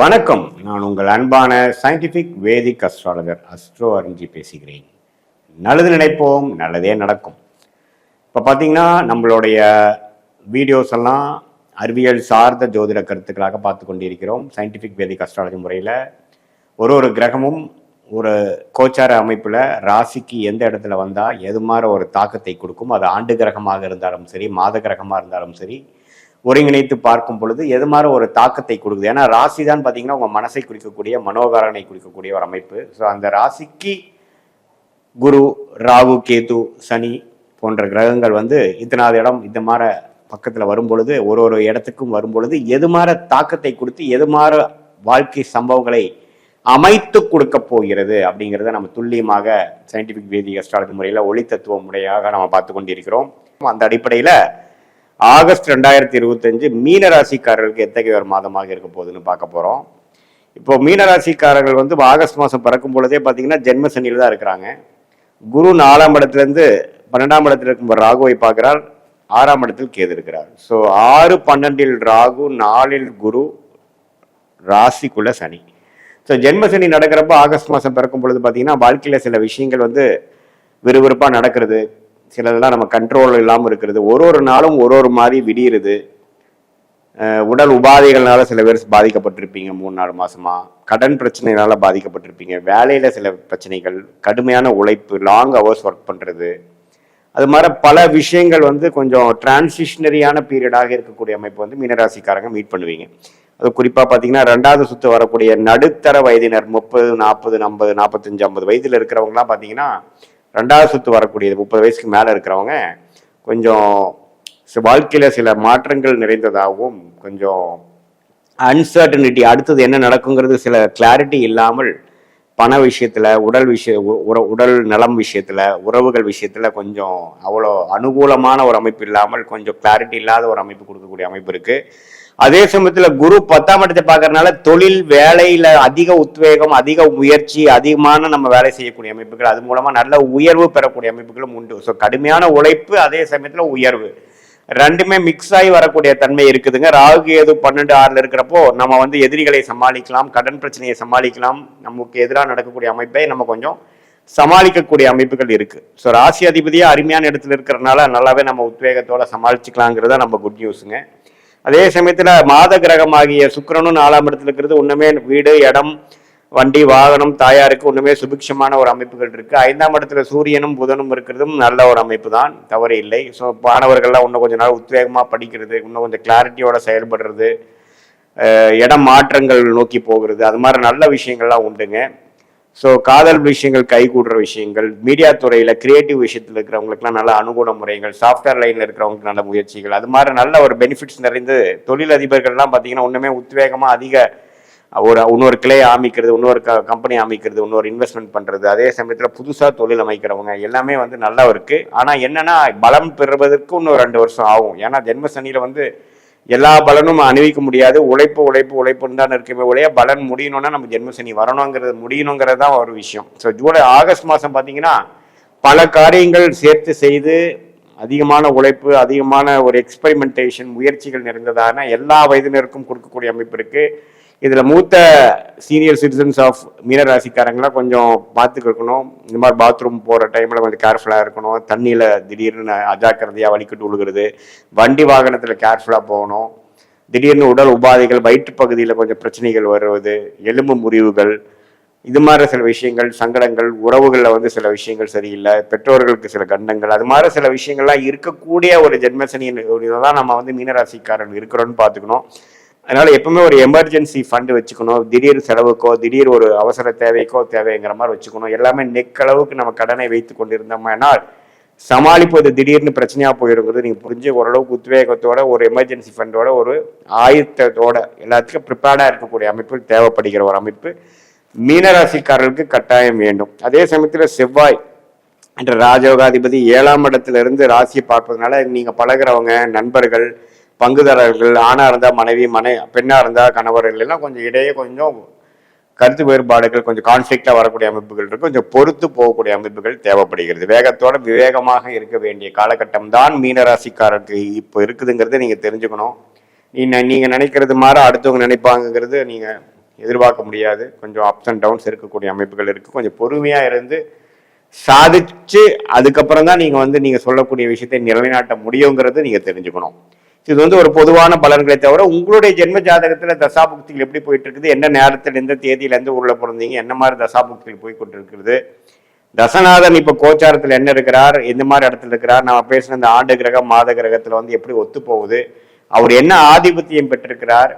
வணக்கம். நான் உங்கள் அன்பான scientific Vedic astrologer astro Arinji பேசுகிறேன். நல்லது நினைப்போம் நல்லதே நடக்கும். இப்போ பார்த்தீங்கன்னா நம்மளுடைய வீடியோஸ் எல்லாம் அறிவியல் சார்ந்த ஜோதிட கருத்துக்களாக பார்த்து கொண்டிருக்கிறோம். சயின்டிஃபிக் வேதிக் அஸ்ட்ராலஜி முறையில் ஒரு ஒரு கிரகமும் ஒரு கோச்சார அமைப்பில் ராசிக்கு எந்த இடத்துல வந்தால் எது மாதிரி ஒரு தாக்கத்தை கொடுக்கும் அது ஆண்டு கிரகமாக இருந்தாலும் சரி மாத கிரகமாக இருந்தாலும் சரி ஒருங்கிணைத்து பார்க்கும் பொழுது எது மாதிரி ஒரு தாக்கத்தை கொடுக்குது? ஏன்னா ராசி தான் பார்த்தீங்கன்னா உங்கள் மனசை குறிக்கக்கூடிய மனோகாரனை குறிக்கக்கூடிய ஒரு அமைப்பு. ஸோ அந்த ராசிக்கு குரு ராகு கேது சனி போன்ற கிரகங்கள் வந்து இத்தனாவது இடம் இந்த மாதிரி பக்கத்தில் வரும் பொழுது ஒரு ஒரு இடத்துக்கும் வரும் பொழுது எது மாதிரி தாக்கத்தை கொடுத்து எது மாதிரி வாழ்க்கை சம்பவங்களை அமைத்து கொடுக்க போகிறது அப்படிங்கிறத நம்ம துல்லியமாக சயின்டிபிக் வேதி அஸ்ட்ராலஜி முறையில் ஒளி தத்துவ முறையாக நம்ம பார்த்து கொண்டிருக்கிறோம். அந்த அடிப்படையில் ஆகஸ்ட் ரெண்டாயிரத்தி இருபத்தஞ்சு மீன ராசிக்காரர்களுக்கு எத்தகைய ஒரு மாதமாக இருக்க போகுதுன்னு பார்க்க போகிறோம் இப்போ மீன ராசிக்காரர்கள் வந்து ஆகஸ்ட் மாதம் பிறக்கும் பொழுதே பார்த்தீங்கன்னா ஜென்ம சனியில் தான் இருக்கிறாங்க. குரு நாலாம் இடத்துலேருந்து பன்னெண்டாம் இடத்துல இருக்கும் ராகுவை பார்க்கிறார். ஆறாம் இடத்தில் கேது இருக்கிறார். ஸோ ஆறு பன்னெண்டில் ராகு நாலில் குரு ராசிக்குள்ள சனி. ஸோ ஜென்ம சனி நடக்கிறப்ப ஆகஸ்ட் மாதம் பிறக்கும் பொழுது பார்த்தீங்கன்னா வாழ்க்கையில் சில விஷயங்கள் வந்து விறுவிறுப்பாக நடக்கிறது. சிலதெல்லாம் நம்ம கண்ட்ரோல் இல்லாமல் இருக்கிறது. ஒரு ஒரு நாளும் ஒரு ஒரு மாதிரி விடியிறது. உடல் உபாதைகள்னால சில பேர் பாதிக்கப்பட்டிருப்பீங்க மூணு நாலு மாசமா. கடன் பிரச்சனைனால பாதிக்கப்பட்டிருப்பீங்க. வேலையில சில பிரச்சனைகள் கடுமையான உழைப்பு லாங் ஹவர்ஸ் ஒர்க் பண்றது. அது மாதிரி பல விஷயங்கள் வந்து கொஞ்சம் டிரான்சிஷனரியான பீரியடாக இருக்கக்கூடிய அமைப்பு வந்து மீனராசிக்காரங்க மீட் பண்ணுவீங்க. அது குறிப்பாக பார்த்தீங்கன்னா ரெண்டாவது சுற்று வரக்கூடிய நடுத்தர வயதினர் முப்பது நாற்பது ஐம்பது நாற்பத்தஞ்சு ஐம்பது வயதில் இருக்கிறவங்கலாம் பார்த்தீங்கன்னா ரெண்டாவது சுத்து வரக்கூடியது முப்பது வயசுக்கு மேலே இருக்கிறவங்க கொஞ்சம் வாழ்க்கையில் சில மாற்றங்கள் நிறைந்ததாகவும் கொஞ்சம் அன்சர்டனிட்டி அடுத்தது என்ன நடக்குங்கிறது சில கிளாரிட்டி இல்லாமல் பண விஷயத்தில் உடல் விஷய உ- உற- உடல் நலம் விஷயத்தில் உறவுகள் விஷயத்தில் கொஞ்சம் அவ்வளோ அனுகூலமான ஒரு அமைப்பு இல்லாமல் கொஞ்சம் கிளாரிட்டி இல்லாத ஒரு அமைப்பு கொடுக்கக்கூடிய அமைப்பு இருக்குது அதே சமயத்துல குரு பத்தாம் இடத்தை பாக்குறதுனால தொழில் வேலையில அதிக உத்வேகம் அதிக முயற்சி அதிகமான நம்ம வேலை செய்யக்கூடிய அமைப்புகள் அது மூலமா நல்ல உயர்வு பெறக்கூடிய அமைப்புகளும் உண்டு. ஸோ கடுமையான உழைப்பு அதே சமயத்துல உயர்வு. ரெண்டுமே மிக்ஸ் ஆகி வரக்கூடிய தன்மை இருக்குதுங்க. ராகு ஏது பன்னெண்டு ஆறுல இருக்கிறப்போ நம்ம வந்து எதிரிகளை சமாளிக்கலாம் கடன் பிரச்சனையை சமாளிக்கலாம். நமக்கு எதிராக நடக்கக்கூடிய அமைப்பை நம்ம கொஞ்சம் சமாளிக்கக்கூடிய அமைப்புகள் இருக்கு. ஸோ ராசி அதிபதியாக அருமையான இடத்துல இருக்கிறனால நல்லாவே நம்ம உத்வேகத்தோட சமாளிச்சுக்கலாங்கிறத நம்ம குட் நியூஸுங்க அதே சமயத்துல மாத கிரகமாகிய சுக்கிரனும் நாலாம் இடத்துல இருக்கிறது ஒண்ணுமே வீடு இடம் வண்டி வாகனம் தாயாருக்கு ஒண்ணுமே சுபிக்ஷமான ஒரு அமைப்புகள் இருக்கு. ஐந்தாம் இடத்துல சூரியனும் புதனும் இருக்கிறதும் நல்ல ஒரு அமைப்பு தான் தவறு இல்லை. ஸோ மாணவர்கள்லாம் இன்னும் கொஞ்ச நாள் உத்வேகமா படிக்கிறது இன்னும் கொஞ்சம் கிளாரிட்டியோட செயல்படுறது இடம் மாற்றங்கள் நோக்கி போகிறது அது மாதிரி நல்ல விஷயங்கள்லாம் உண்டுங்க. ஸோ காதல் விஷயங்கள் கைகூடுற விஷயங்கள் மீடியா துறையில் கிரியேட்டிவ் விஷயத்தில் இருக்கிறவங்களுக்குலாம் நல்ல அனுகூல முறைகள் சாஃப்ட்வேர் லைனில் இருக்கிறவங்களுக்கு நல்ல முயற்சிகள் அது மாதிரி நல்ல ஒரு பெனிஃபிட்ஸ் நிறைந்து தொழிலதிபர்கள்லாம் பார்த்தீங்கன்னா ஒன்றுமே உத்வேகமாக அதிக ஒரு இன்னொரு கிளை அமைக்கிறது இன்னொரு க கம்பெனி அமைக்கிறது இன்னொரு இன்வெஸ்ட்மெண்ட் பண்ணுறது அதே சமயத்தில் புதுசாக தொழில் அமைக்கிறவங்க எல்லாமே வந்து நல்லா இருக்குது ஆனால் என்னென்னா பலம் பெறுவதற்கு இன்னும் ரெண்டு வருஷம் ஆகும். ஏன்னா ஜென்ம சனியில் வந்து எல்லா பலனும் அணிவிக்க முடியாது. உழைப்பு உழைப்பு உழைப்புன்னு தான் இருக்குமே ஒழிய பலன் முடியணும்னா நம்ம ஜென்மசனி வரணுங்கிறது முடியணுங்கிறது தான் ஒரு விஷயம். ஸோ ஜூலை ஆகஸ்ட் மாதம் பார்த்தீங்கன்னா பல காரியங்கள் சேர்த்து செய்து அதிகமான உழைப்பு அதிகமான ஒரு எக்ஸ்பெரிமெண்டேஷன் முயற்சிகள் நிறைந்ததான எல்லா வயதினருக்கும் கொடுக்கக்கூடிய அமைப்பு இருக்குது இதில் மூத்த சீனியர் சிட்டிசன்ஸ் ஆஃப் மீனராசிக்காரங்களாம் கொஞ்சம் பார்த்துக்கணும் இந்த மாதிரி பாத்ரூம் போகிற டைமில் கொஞ்சம் கேர்ஃபுல்லாக இருக்கணும். தண்ணியில் திடீர்னு அஜாக்கிரதையாக வலிக்கிட்டு விழுகிறது வண்டி வாகனத்தில் கேர்ஃபுல்லாக போகணும். திடீர்னு உடல் உபாதைகள் வயிற்று பகுதியில் கொஞ்சம் பிரச்சனைகள் வருவது எலும்பு முறிவுகள் இது மாதிரி சில விஷயங்கள் சங்கடங்கள் உறவுகளில் வந்து சில விஷயங்கள் சரியில்லை பெற்றோர்களுக்கு சில கண்டங்கள் அது மாதிரி சில விஷயங்கள்லாம் இருக்கக்கூடிய ஒரு ஜென்மசனியின் ஒரு இதை தான் நம்ம வந்து மீனராசிக்காரன் இருக்கிறோன்னு பார்த்துக்கணும். அதனால எப்பவுமே ஒரு எமர்ஜென்சி ஃபண்டு வச்சுக்கணும். திடீர் செலவுக்கோ திடீர் ஒரு அவசர தேவைக்கோ தேவைங்கிற மாதிரி வச்சுக்கணும். எல்லாமே நெக்களவுக்கு நம்ம கடனை வைத்து கொண்டிருந்தோம்னால் சமாளிப்பது திடீர்னு பிரச்சனையா போயிருங்கிறது நீங்க புரிஞ்சு ஓரளவுக்கு உத்வேகத்தோட ஒரு எமர்ஜென்சி ஃபண்டோட ஒரு ஆயுத்தத்தோட எல்லாத்துக்கும் ப்ரிப்பேர்டா இருக்கக்கூடிய அமைப்பு தேவைப்படுகிற ஒரு அமைப்பு மீனராசிக்காரர்களுக்கு கட்டாயம் வேண்டும். அதே சமயத்துல செவ்வாய் என்ற ராஜயோகாதிபதி ஏழாம் இடத்துல இருந்து ராசியை பார்ப்பதனால நீங்க பழகுறவங்க நண்பர்கள் பங்குதாரர்கள் ஆணாக இருந்தால் மனைவி மனை பெண்ணாக இருந்தால் கணவர்கள் எல்லாம் கொஞ்சம் இடையே கொஞ்சம் கருத்து வேறுபாடுகள் கொஞ்சம் கான்ஃபிளிக்டா வரக்கூடிய அமைப்புகள் இருக்குது கொஞ்சம் பொறுத்து போகக்கூடிய அமைப்புகள் தேவைப்படுகிறது. வேகத்தோட விவேகமாக இருக்க வேண்டிய காலகட்டம் தான் மீனராசிக்காரருக்கு இப்போ இருக்குதுங்கிறத நீங்கள் தெரிஞ்சுக்கணும். நீங்கள் நீங்கள் நினைக்கிறது மாதிரி அடுத்தவங்க நினைப்பாங்கங்கிறது நீங்கள் எதிர்பார்க்க முடியாது. கொஞ்சம் அப்ஸ் அண்ட் டவுன்ஸ் இருக்கக்கூடிய அமைப்புகள் இருக்குது கொஞ்சம் பொறுமையாக இருந்து சாதிச்சு அதுக்கப்புறம் தான் நீங்கள் வந்து நீங்கள் சொல்லக்கூடிய விஷயத்தை நிலைநாட்ட முடியுங்கிறது நீங்கள் தெரிஞ்சுக்கணும். இது வந்து ஒரு பொதுவான பலன்களை தவிர உங்களுடைய ஜென்ம ஜாதகத்தில் தசாபுக்திகள் எப்படி போயிட்டு இருக்குது என்ன நேரத்தில் எந்த தேதியில எந்த ஊரில் பிறந்தீங்க? என்ன மாதிரி தசாபுக்திகள் போய் கொண்டிருக்கிறது தசநாதன் இப்போ கோச்சாரத்தில் என்ன இருக்கிறார் எந்த மாதிரி இடத்துல இருக்கிறார்? நம்ம பேசின இந்த ஆண்டு கிரகம் மாத கிரகத்தில் வந்து எப்படி ஒத்து போகுது அவர் என்ன ஆதிபத்தியம் பெற்றிருக்கிறார்?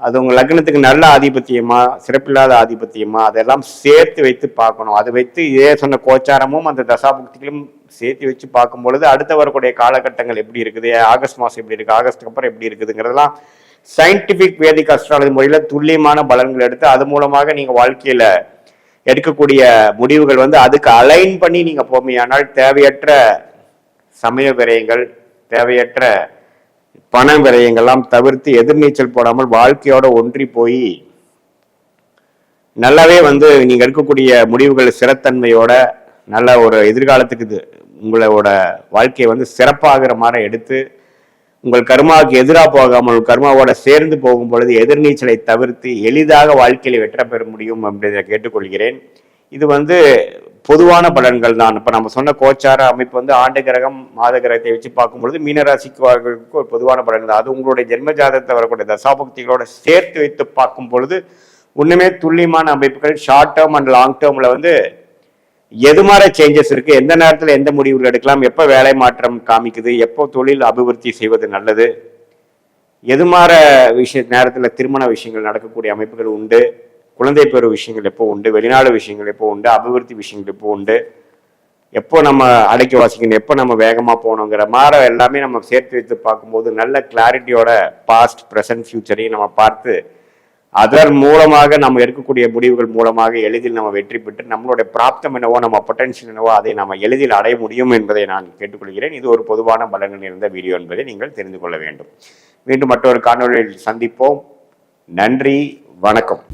அது உங்கள் லக்னத்துக்கு நல்ல ஆதிபத்தியமா சிறப்பில்லாத ஆதிபத்தியமா அதெல்லாம் சேர்த்து வைத்து பார்க்கணும். அதை வைத்து இதே சொன்ன கோச்சாரமும் அந்த தசாபுக்திகளும் சேர்த்து வச்சு பார்க்கும் பொழுது அடுத்த வரக்கூடிய காலகட்டங்கள் எப்படி இருக்குது ஆகஸ்ட் மாதம் எப்படி இருக்குது ஆகஸ்டுக்கு அப்புறம் எப்படி இருக்குதுங்கிறதெல்லாம் சயின்டிஃபிக் வேதிக் அஸ்ட்ராலஜி முறையில் துல்லியமான பலன்கள் எடுத்து அது மூலமாக நீங்கள் வாழ்க்கையில் எடுக்கக்கூடிய முடிவுகள் வந்து அதுக்கு அலைன் பண்ணி நீங்கள் போமையானால் தேவையற்ற சமய விரயங்கள் தேவையற்ற பண விரயங்கள்லாம் தவிர்த்து எதிர்நீச்சல் போடாமல் வாழ்க்கையோட ஒன்றி போய் நல்லாவே வந்து நீங்க எடுக்கக்கூடிய முடிவுகள் சிறத்தன்மையோட நல்ல ஒரு எதிர்காலத்துக்கு இது உங்களோட வாழ்க்கையை வந்து சிறப்பாகிற மாதிரி எடுத்து உங்கள் கர்மாவுக்கு எதிராக போகாமல் கர்மாவோட சேர்ந்து போகும் பொழுது எதிர்நீச்சலை தவிர்த்து எளிதாக வாழ்க்கையில் வெற்றி பெற முடியும் அப்படின்றத கேட்டுக்கொள்கிறேன். இது வந்து பொதுவான பலன்கள் தான். இப்போ நம்ம சொன்ன கோச்சார அமைப்பு வந்து ஆண்டு கிரகம் மாத கிரகத்தை வச்சு பார்க்கும் பொழுது மீனராசிக்கு ஒரு பொதுவான பலன் தான். அது உங்களுடைய ஜென்மஜாதத்தை வரக்கூடிய தசாபக்திகளோட சேர்த்து வைத்து பார்க்கும் பொழுது ஒன்றுமே துல்லியமான அமைப்புகள் ஷார்ட் டேர்ம் அண்ட் லாங் டேர்மில் வந்து எது மாதிரி சேஞ்சஸ் இருக்கு எந்த நேரத்தில் எந்த முடிவுகள் எடுக்கலாம் எப்போ வேலை மாற்றம் காமிக்குது எப்போ தொழில் அபிவிருத்தி செய்வது நல்லது எது மாதிரி விஷய நேரத்தில் திருமண விஷயங்கள் நடக்கக்கூடிய அமைப்புகள் உண்டு குழந்தை பெறு விஷயங்கள் எப்போ உண்டு? வெளிநாடு விஷயங்கள் எப்போ உண்டு? அபிவிருத்தி விஷயங்கள் எப்போ உண்டு? எப்போ நம்ம அடக்கி வாசிக்கணும் எப்போ நம்ம வேகமாக போகணுங்கிற மாதிரி எல்லாமே நம்ம சேர்த்து வைத்து பார்க்கும்போது நல்ல கிளாரிட்டியோட பாஸ்ட் ப்ரெசன்ட் ஃபியூச்சரையும் நம்ம பார்த்து அதன் மூலமாக நம்ம எடுக்கக்கூடிய முடிவுகள் மூலமாக எளிதில் நம்ம வெற்றி பெற்று நம்மளுடைய பிராப்தம் என்னவோ நம்ம பொட்டன்ஷியல் என்னவோ அதை நம்ம எளிதில் அடைய முடியும் என்பதை நான் கேட்டுக்கொள்கிறேன். இது ஒரு பொதுவான பலன்கள் இருந்த வீடியோ என்பதை நீங்கள் தெரிந்து கொள்ள வேண்டும். மீண்டும் மற்றொரு காணொலியில் சந்திப்போம். நன்றி.